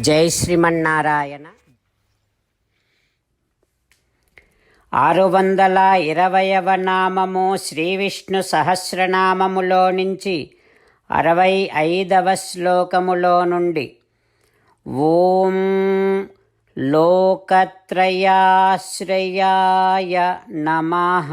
జై శ్రీమన్నారాయణ. ఆరు వందల ఇరవయవ నామము శ్రీ విష్ణు సహస్రనామములో నుంచి అరవై ఐదవ శ్లోకములో నుండి ఓం లోకత్రయాశ్రయాయ నమః.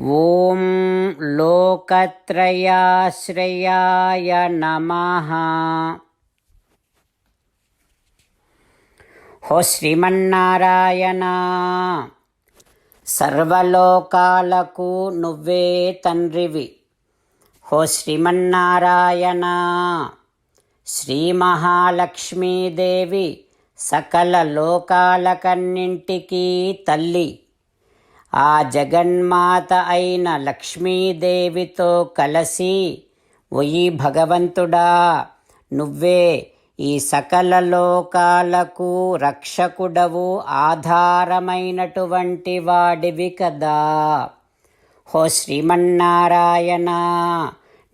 ఓం లోకత్రయాశ్రయాయ నమః. హో శ్రీమన్నారాయణ సర్వలోకాలకు నువ్వే తండ్రివి. హో శ్రీమన్నారాయణ శ్రీ మహాలక్ష్మీదేవి సకల లోకాలకన్నింటికీ తల్లి. ఆ జగన్మాత అయిన లక్ష్మీదేవితో కలిసి ఒయి భగవంతుడా నువ్వే ఈ సకల లోకాలకు రక్షకుడవు ఆధారమైనటువంటి వాడివి కదా. హో శ్రీమన్నారాయణ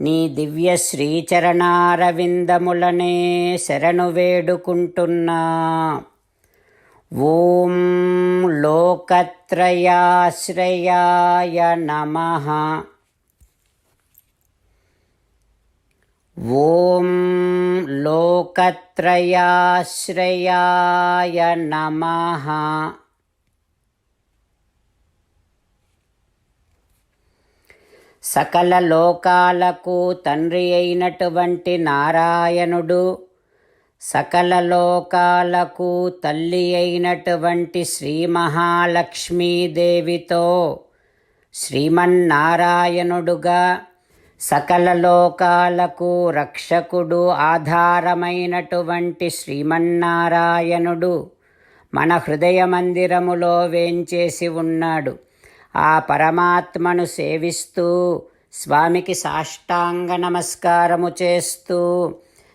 నీ దివ్య శ్రీచరణారవిందములనే శరణు వేడుకుంటున్నా. ఓం లోకత్రయాశ్రయాయ నమః. ఓం లోకత్రయాశ్రయాయ నమః. సకల లోకాలకు తండ్రి అయినటువంటి నారాయణుడు సకల లోకాలకు తల్లి అయినటువంటి శ్రీ మహాలక్ష్మీదేవితో శ్రీమన్నారాయణుడుగా సకల లోకాలకు రక్షకుడు ఆధారమైనటువంటి శ్రీమన్నారాయణుడు మన హృదయ మందిరములో వేంచేసి ఉన్నాడు. ఆ పరమాత్మను సేవిస్తూ స్వామికి సాష్టాంగ నమస్కారము చేస్తూ